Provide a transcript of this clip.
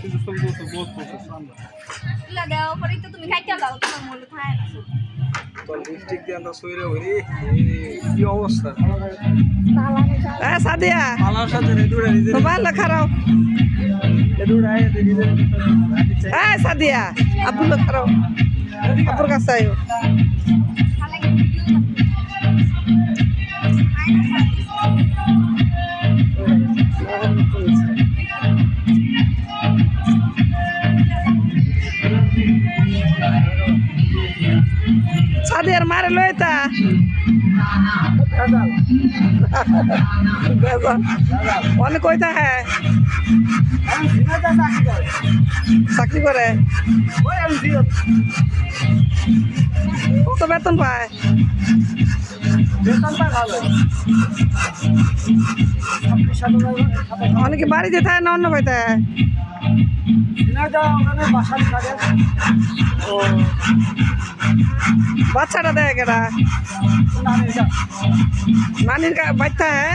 কিছু সব বলতো বহুত প্রসেস দেওয়ার পরেই তো তুমি খাইতে দাও তোমার মূল্য থাকে না। তোর লিপস্টিক দিয়ে আমরা সইরে হইরি কি অবস্থা? এ সাদিয়া। পালার সাথে রেডুরা নিজের মোবাইল খারাপ রেডুরা আয় নিজের এ সাদিয়া আব্বুল খারাপ আপুর কাছে আয়ো। সাদিয়ার মারে লইতা অনেক কইতা হ্যাঁ। চাকরি করে। কত বেতন পায়? অনেকে বাড়িতে থাকে না, অন্য পাইতে বাচ্চাটা দেয় কেটা নানির বাচ্চা হ্যাঁ?